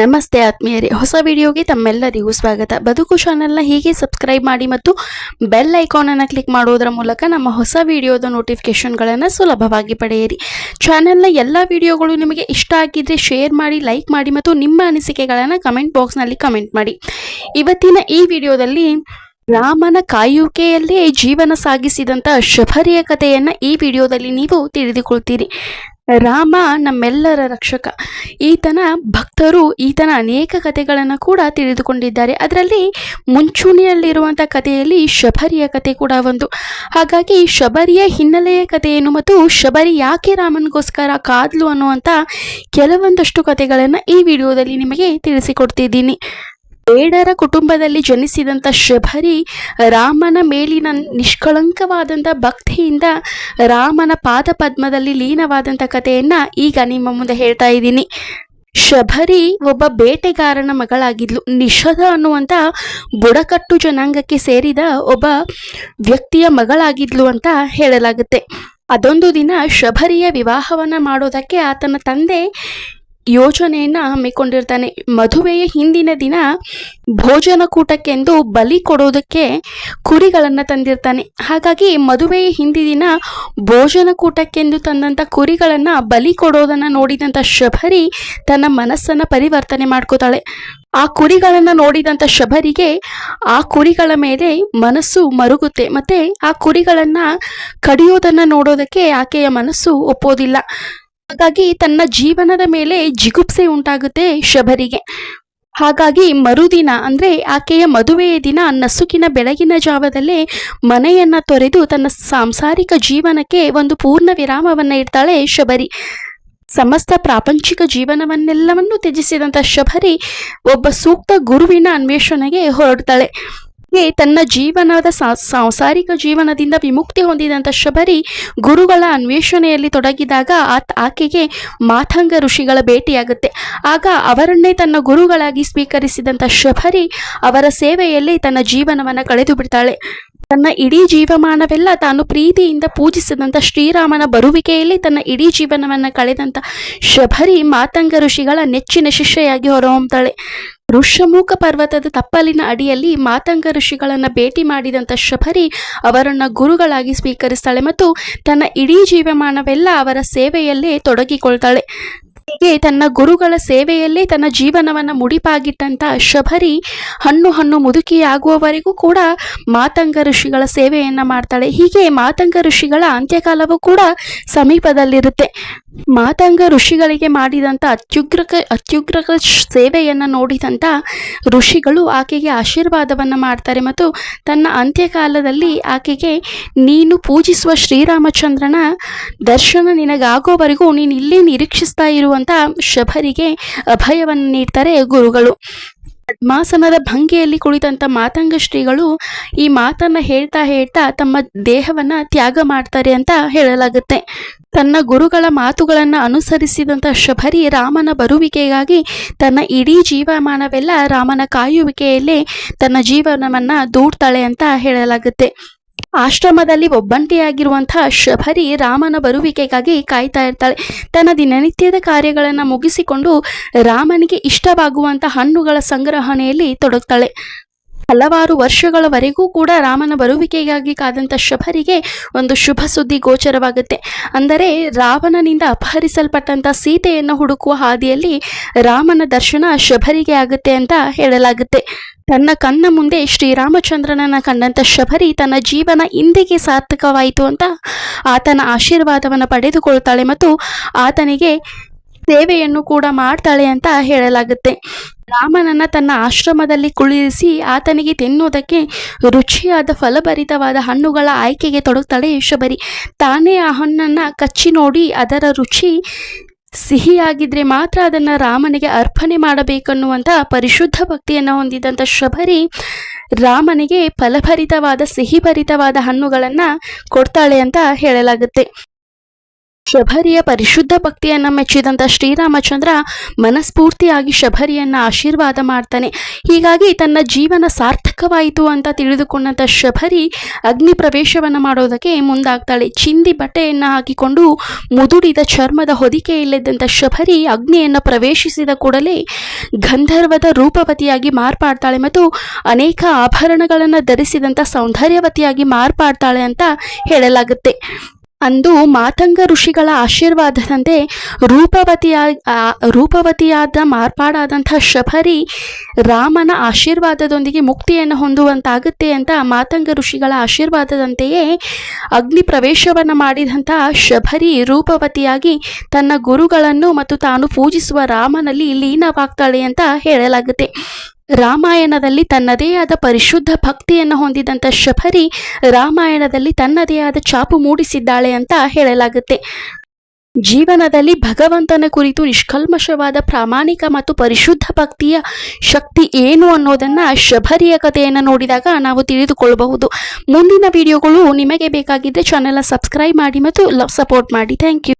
ನಮಸ್ತೆ ಆತ್ಮೀಯರೇ, ಹೊಸ ವಿಡಿಯೋಗೆ ತಮ್ಮೆಲ್ಲರಿಗೂ ಸ್ವಾಗತ. ಬದುಕು ಚಾನಲ್ನ ಹೀಗೆ ಸಬ್ಸ್ಕ್ರೈಬ್ ಮಾಡಿ ಮತ್ತು ಬೆಲ್ ಐಕಾನನ್ನು ಕ್ಲಿಕ್ ಮಾಡೋದರ ಮೂಲಕ ನಮ್ಮ ಹೊಸ ವಿಡಿಯೋದ ನೋಟಿಫಿಕೇಷನ್ಗಳನ್ನು ಸುಲಭವಾಗಿ ಪಡೆಯಿರಿ. ಚಾನೆಲ್ನ ಎಲ್ಲ ವಿಡಿಯೋಗಳು ನಿಮಗೆ ಇಷ್ಟ ಆಗಿದ್ದರೆ ಶೇರ್ ಮಾಡಿ ಲೈಕ್ ಮಾಡಿ ಮತ್ತು ನಿಮ್ಮ ಅನಿಸಿಕೆಗಳನ್ನು ಕಮೆಂಟ್ ಬಾಕ್ಸ್ನಲ್ಲಿ ಕಮೆಂಟ್ ಮಾಡಿ. ಇವತ್ತಿನ ಈ ವಿಡಿಯೋದಲ್ಲಿ ರಾಮನ ಕಾಯುವಿಕೆಯಲ್ಲೇ ಜೀವನ ಸಾಗಿಸಿದಂಥ ಶಬರಿಯ ಕಥೆಯನ್ನು ಈ ವಿಡಿಯೋದಲ್ಲಿ ನೀವು ತಿಳಿದುಕೊಳ್ತೀರಿ. ರಾಮ ನಮ್ಮೆಲ್ಲರ ರಕ್ಷಕ. ಈತನ ಭಕ್ತರು ಈತನ ಅನೇಕ ಕಥೆಗಳನ್ನು ಕೂಡ ತಿಳಿದುಕೊಂಡಿದ್ದಾರೆ. ಅದರಲ್ಲಿ ಮುಂಚೂಣಿಯಲ್ಲಿರುವಂಥ ಕಥೆಯಲ್ಲಿ ಶಬರಿಯ ಕಥೆ ಕೂಡ ಒಂದು. ಹಾಗಾಗಿ ಶಬರಿಯ ಹಿನ್ನೆಲೆಯ ಕಥೆಯನ್ನು ಮತ್ತು ಶಬರಿ ಯಾಕೆ ರಾಮನಿಗೋಸ್ಕರ ಕಾದ್ಲು ಅನ್ನುವಂಥ ಕೆಲವೊಂದಷ್ಟು ಕಥೆಗಳನ್ನು ಈ ವಿಡಿಯೋದಲ್ಲಿ ನಿಮಗೆ ತಿಳಿಸಿಕೊಡ್ತಿದ್ದೀನಿ. ಬೇಡರ ಕುಟುಂಬದಲ್ಲಿ ಜನಿಸಿದಂಥ ಶಬರಿ ರಾಮನ ಮೇಲಿನ ನಿಷ್ಕಳಂಕವಾದಂಥ ಭಕ್ತಿಯಿಂದ ರಾಮನ ಪಾದ ಪದ್ಮದಲ್ಲಿ ಲೀನವಾದಂಥ ಕಥೆಯನ್ನು ಈಗ ನಿಮ್ಮ ಮುಂದೆ ಹೇಳ್ತಾ ಇದ್ದೀನಿ. ಶಬರಿ ಒಬ್ಬ ಬೇಟೆಗಾರನ ಮಗಳಾಗಿದ್ಲು. ನಿಷಧ ಅನ್ನುವಂಥ ಬುಡಕಟ್ಟು ಜನಾಂಗಕ್ಕೆ ಸೇರಿದ ಒಬ್ಬ ವ್ಯಕ್ತಿಯ ಮಗಳಾಗಿದ್ಲು ಅಂತ ಹೇಳಲಾಗುತ್ತೆ. ಅದೊಂದು ದಿನ ಶಬರಿಯ ವಿವಾಹವನ್ನು ಮಾಡೋದಕ್ಕೆ ಆತನ ತಂದೆ ಯೋಜನೆಯನ್ನ ಹಮ್ಮಿಕೊಂಡಿರ್ತಾನೆ. ಮದುವೆಯ ಹಿಂದಿನ ದಿನ ಭೋಜನ ಕೂಟಕ್ಕೆಂದು ಬಲಿ ಕೊಡೋದಕ್ಕೆ ಕುರಿಗಳನ್ನು ತಂದಿರ್ತಾನೆ. ಹಾಗಾಗಿ ಮದುವೆಯ ಹಿಂದಿನ ಭೋಜನ ಕೂಟಕ್ಕೆಂದು ತಂದಂಥ ಕುರಿಗಳನ್ನು ಬಲಿ ಕೊಡೋದನ್ನು ನೋಡಿದಂಥ ಶಬರಿ ತನ್ನ ಮನಸ್ಸನ್ನು ಪರಿವರ್ತನೆ ಮಾಡ್ಕೋತಾಳೆ. ಆ ಕುರಿಗಳನ್ನು ನೋಡಿದಂಥ ಶಬರಿಗೆ ಆ ಕುರಿಗಳ ಮೇಲೆ ಮನಸ್ಸು ಮರುಗುತ್ತೆ. ಮತ್ತು ಆ ಕುರಿಗಳನ್ನು ಕಡಿಯೋದನ್ನು ನೋಡೋದಕ್ಕೆ ಆಕೆಯ ಮನಸ್ಸು ಒಪ್ಪೋದಿಲ್ಲ. ಹಾಗಾಗಿ ತನ್ನ ಜೀವನದ ಮೇಲೆ ಜಿಗುಪ್ಸೆ ಉಂಟಾಗುತ್ತೆ ಶಬರಿಗೆ. ಹಾಗಾಗಿ ಮರುದಿನ ಅಂದ್ರೆ ಆಕೆಯ ಮದುವೆಯ ದಿನ ನಸುಕಿನ ಬೆಳಗಿನ ಜಾವದಲ್ಲೇ ಮನೆಯನ್ನ ತೊರೆದು ತನ್ನ ಸಾಂಸಾರಿಕ ಜೀವನಕ್ಕೆ ಒಂದು ಪೂರ್ಣ ವಿರಾಮವನ್ನು ಇಡ್ತಾಳೆ ಶಬರಿ. ಸಮಸ್ತ ಪ್ರಾಪಂಚಿಕ ಜೀವನವನ್ನೆಲ್ಲವನ್ನು ತ್ಯಜಿಸಿದಂಥ ಶಬರಿ ಒಬ್ಬ ಸೂಕ್ತ ಗುರುವಿನ ಅನ್ವೇಷಣೆಗೆ ಹೊರಡ್ತಾಳೆ. ಹೀಗೆ ತನ್ನ ಜೀವನದ ಸಾಂಸಾರಿಕ ಜೀವನದಿಂದ ವಿಮುಕ್ತಿ ಹೊಂದಿದಂಥ ಶಬರಿ ಗುರುಗಳ ಅನ್ವೇಷಣೆಯಲ್ಲಿ ತೊಡಗಿದಾಗ ಆತ, ಆಕೆಗೆ ಮಾತಂಗ ಋಷಿಗಳ ಭೇಟಿಯಾಗುತ್ತೆ. ಆಗ ಅವರನ್ನೇ ತನ್ನ ಗುರುಗಳಾಗಿ ಸ್ವೀಕರಿಸಿದಂಥ ಶಬರಿ ಅವರ ಸೇವೆಯಲ್ಲಿ ತನ್ನ ಜೀವನವನ್ನು ಕಳೆದು ಬಿಡ್ತಾಳೆ. ತನ್ನ ಇಡೀ ಜೀವಮಾನವೆಲ್ಲ ತಾನು ಪ್ರೀತಿಯಿಂದ ಪೂಜಿಸಿದಂಥ ಶ್ರೀರಾಮನ ಬರುವಿಕೆಯಲ್ಲಿ ತನ್ನ ಇಡೀ ಜೀವನವನ್ನು ಕಳೆದಂಥ ಶಬರಿ ಮಾತಂಗ ಋಷಿಗಳ ನೆಚ್ಚಿನ ಶಿಷ್ಯೆಯಾಗಿ ಹೊರಹೊಮ್ತಾಳೆ. ಋಷ್ಯಮುಖ ಪರ್ವತದ ತಪ್ಪಲಿನ ಅಡಿಯಲ್ಲಿ ಮಾತಂಗ ಋಷಿಗಳನ್ನು ಭೇಟಿ ಮಾಡಿದಂಥ ಶಬರಿ ಅವರನ್ನು ಗುರುಗಳಾಗಿ ಸ್ವೀಕರಿಸ್ತಾಳೆ ಮತ್ತು ತನ್ನ ಇಡೀ ಜೀವಮಾನವೆಲ್ಲ ಅವರ ಸೇವೆಯಲ್ಲೇ ತೊಡಗಿಕೊಳ್ತಾಳೆ. ಹೀಗೆ ತನ್ನ ಗುರುಗಳ ಸೇವೆಯಲ್ಲೇ ತನ್ನ ಜೀವನವನ್ನು ಮುಡಿಪಾಗಿಟ್ಟಂತ ಶಬರಿ ಹಣ್ಣು ಹಣ್ಣು ಮುದುಕಿಯಾಗುವವರೆಗೂ ಕೂಡ ಮಾತಂಗ ಋಷಿಗಳ ಸೇವೆಯನ್ನು ಮಾಡ್ತಾಳೆ. ಹೀಗೆ ಮಾತಂಗ ಋಷಿಗಳ ಅಂತ್ಯಕಾಲವೂ ಕೂಡ ಸಮೀಪದಲ್ಲಿರುತ್ತೆ. ಮಾತಂಗ ಋಷಿಗಳಿಗೆ ಮಾಡಿದಂಥ ಅತ್ಯುಗ್ರಕ ಸೇವೆಯನ್ನು ಸೇವೆಯನ್ನ ನೋಡಿದಂಥ ಋಷಿಗಳು ಆಕೆಗೆ ಆಶೀರ್ವಾದವನ್ನು ಮಾಡ್ತಾರೆ ಮತ್ತು ತನ್ನ ಅಂತ್ಯಕಾಲದಲ್ಲಿ ಆಕೆಗೆ, ನೀನು ಪೂಜಿಸುವ ಶ್ರೀರಾಮಚಂದ್ರನ ದರ್ಶನ ನಿನಗಾಗೋವರೆಗೂ ನೀನು ಇಲ್ಲೇ ನಿರೀಕ್ಷಿಸ್ತಾ ಇರುವಂಥ ಶಬರಿಗೆ ಅಭಯವನ್ನು ನೀಡ್ತಾರೆ ಗುರುಗಳು. ಪದ್ಮಾಸನದ ಭಂಗಿಯಲ್ಲಿ ಕುಳಿತಂತ ಮಾತಂಗ ಶ್ರೀಗಳು ಈ ಮಾತನ್ನ ಹೇಳ್ತಾ ಹೇಳ್ತಾ ತಮ್ಮ ದೇಹವನ್ನ ತ್ಯಾಗ ಮಾಡ್ತಾರೆ ಅಂತ ಹೇಳಲಾಗುತ್ತೆ. ತನ್ನ ಗುರುಗಳ ಮಾತುಗಳನ್ನ ಅನುಸರಿಸಿದಂತ ಶಬರಿ ರಾಮನ ಬರುವಿಕೆಗಾಗಿ ತನ್ನ ಇಡೀ ಜೀವಮಾನವೆಲ್ಲ ರಾಮನ ಕಾಯುವಿಕೆಯಲ್ಲೇ ತನ್ನ ಜೀವನವನ್ನ ದೂಡ್ತಾಳೆ ಅಂತ ಹೇಳಲಾಗುತ್ತೆ. ಆಶ್ರಮದಲ್ಲಿ ಒಬ್ಬಂಟಿಯಾಗಿರುವಂತಹ ಶಬರಿ ರಾಮನ ಬರುವಿಕೆಗಾಗಿ ಕಾಯ್ತಾ ಇರ್ತಾಳೆ. ತನ್ನ ದಿನನಿತ್ಯದ ಕಾರ್ಯಗಳನ್ನು ಮುಗಿಸಿಕೊಂಡು ರಾಮನಿಗೆ ಇಷ್ಟವಾಗುವಂಥ ಹಣ್ಣುಗಳ ಸಂಗ್ರಹಣೆಯಲ್ಲಿ ತೊಡಗ್ತಾಳೆ. ಹಲವಾರು ವರ್ಷಗಳವರೆಗೂ ಕೂಡ ರಾಮನ ಬರುವಿಕೆಗಾಗಿ ಕಾದಂಥ ಶಬರಿಗೆ ಒಂದು ಶುಭ ಸುದ್ದಿ ಗೋಚರವಾಗುತ್ತೆ. ಅಂದರೆ ರಾವಣನಿಂದ ಅಪಹರಿಸಲ್ಪಟ್ಟಂಥ ಸೀತೆಯನ್ನು ಹುಡುಕುವ ಹಾದಿಯಲ್ಲಿ ರಾಮನ ದರ್ಶನ ಶಬರಿಗೆ ಆಗುತ್ತೆ ಅಂತ ಹೇಳಲಾಗುತ್ತೆ. ತನ್ನ ಕಣ್ಣ ಮುಂದೆ ಶ್ರೀರಾಮಚಂದ್ರನನ್ನ ಕಂಡಂಥ ಶಬರಿ ತನ್ನ ಜೀವನ ಇಂದಿಗೆ ಸಾರ್ಥಕವಾಯಿತು ಅಂತ ಆತನ ಆಶೀರ್ವಾದವನ್ನು ಪಡೆದುಕೊಳ್ತಾಳೆ ಮತ್ತು ಆತನಿಗೆ ಸೇವೆಯನ್ನು ಕೂಡ ಮಾಡ್ತಾಳೆ ಅಂತ ಹೇಳಲಾಗುತ್ತೆ. ರಾಮನನ್ನ ತನ್ನ ಆಶ್ರಮದಲ್ಲಿ ಕುಳಿರಿಸಿ ಆತನಿಗೆ ತಿನ್ನೋದಕ್ಕೆ ರುಚಿಯಾದ ಫಲಭರಿತವಾದ ಹಣ್ಣುಗಳ ಆಯ್ಕೆಗೆ ತೊಡಗ್ತಾಳೆ ಶಬರಿ. ತಾನೇ ಆ ಹಣ್ಣನ್ನು ಕಚ್ಚಿ ನೋಡಿ ಅದರ ರುಚಿ ಸಿಹಿಯಾಗಿದ್ರೆ ಮಾತ್ರ ಅದನ್ನ ರಾಮನಿಗೆ ಅರ್ಪಣೆ ಮಾಡಬೇಕನ್ನುವಂಥ ಪರಿಶುದ್ಧ ಭಕ್ತಿಯನ್ನು ಹೊಂದಿದಂಥ ಶಬರಿ ರಾಮನಿಗೆ ಫಲಭರಿತವಾದ, ಸಿಹಿಭರಿತವಾದ ಹಣ್ಣುಗಳನ್ನು ಕೊಡ್ತಾಳೆ ಅಂತ ಹೇಳಲಾಗುತ್ತೆ. ಶಬರಿಯ ಪರಿಶುದ್ಧ ಭಕ್ತಿಯನ್ನ ಮೆಚ್ಚಿದಂತ ಶ್ರೀರಾಮಚಂದ್ರ ಮನಸ್ಫೂರ್ತಿಯಾಗಿ ಶಬರಿಯನ್ನ ಆಶೀರ್ವಾದ ಮಾಡ್ತಾನೆ. ಹೀಗಾಗಿ ತನ್ನ ಜೀವನ ಸಾರ್ಥಕವಾಯಿತು ಅಂತ ತಿಳಿದುಕೊಂಡಂತ ಶಬರಿ ಅಗ್ನಿ ಪ್ರವೇಶವನ್ನು ಮಾಡೋದಕ್ಕೆ ಮುಂದಾಗ್ತಾಳೆ. ಚಿಂದಿ ಬಟ್ಟೆಯನ್ನ ಹಾಕಿಕೊಂಡು ಮುದುಡಿದ ಚರ್ಮದ ಹೊದಿಕೆ ಇಲ್ಲದಂಥ ಶಬರಿ ಅಗ್ನಿಯನ್ನು ಪ್ರವೇಶಿಸಿದ ಕೂಡಲೇ ಗಂಧರ್ವದ ರೂಪವತಿಯಾಗಿ ಮಾರ್ಪಾಡ್ತಾಳೆ ಮತ್ತು ಅನೇಕ ಆಭರಣಗಳನ್ನು ಧರಿಸಿದಂಥ ಸೌಂದರ್ಯವತಿಯಾಗಿ ಮಾರ್ಪಾಡ್ತಾಳೆ ಅಂತ ಹೇಳಲಾಗುತ್ತೆ. ಅಂದು ಮಾತಂಗ ಋಷಿಗಳ ಆಶೀರ್ವಾದದಂತೆ ರೂಪವತಿಯ ರೂಪವತಿಯಾದ ಮಾರ್ಪಾಡಾದಂಥ ಶಬರಿ ರಾಮನ ಆಶೀರ್ವಾದದೊಂದಿಗೆ ಮುಕ್ತಿಯನ್ನು ಹೊಂದುವಂತಾಗುತ್ತೆ ಅಂತ ಮಾತಂಗ ಋಷಿಗಳ ಆಶೀರ್ವಾದದಂತೆಯೇ ಅಗ್ನಿ ಪ್ರವೇಶವನ್ನು ಮಾಡಿದಂಥ ಶಬರಿ ರೂಪವತಿಯಾಗಿ ತನ್ನ ಗುರುಗಳನ್ನು ಮತ್ತು ತಾನು ಪೂಜಿಸುವ ರಾಮನಲ್ಲಿ ಲೀನವಾಗ್ತಾಳೆ ಅಂತ ಹೇಳಲಾಗುತ್ತೆ. ರಾಮಾಯಣದಲ್ಲಿ ತನ್ನದೇ ಆದ ಪರಿಶುದ್ಧ ಭಕ್ತಿಯನ್ನು ಹೊಂದಿದಂಥ ಶಬರಿ ರಾಮಾಯಣದಲ್ಲಿ ತನ್ನದೇ ಆದ ಛಾಪು ಮೂಡಿಸಿದ್ದಾಳೆ ಅಂತ ಹೇಳಲಾಗುತ್ತೆ. ಜೀವನದಲ್ಲಿ ಭಗವಂತನ ಕುರಿತು ನಿಷ್ಕಲ್ಮಶವಾದ ಪ್ರಾಮಾಣಿಕ ಮತ್ತು ಪರಿಶುದ್ಧ ಭಕ್ತಿಯ ಶಕ್ತಿ ಏನು ಅನ್ನೋದನ್ನು ಶಬರಿಯ ಕಥೆಯನ್ನು ನೋಡಿದಾಗ ನಾವು ತಿಳಿದುಕೊಳ್ಳಬಹುದು. ಮುಂದಿನ ವಿಡಿಯೋಗಳು ನಿಮಗೆ ಬೇಕಾಗಿದ್ದರೆ ಚಾನೆಲ್ನ ಸಬ್ಸ್ಕ್ರೈಬ್ ಮಾಡಿ ಮತ್ತು ಲವ್ ಸಪೋರ್ಟ್ ಮಾಡಿ. Thank you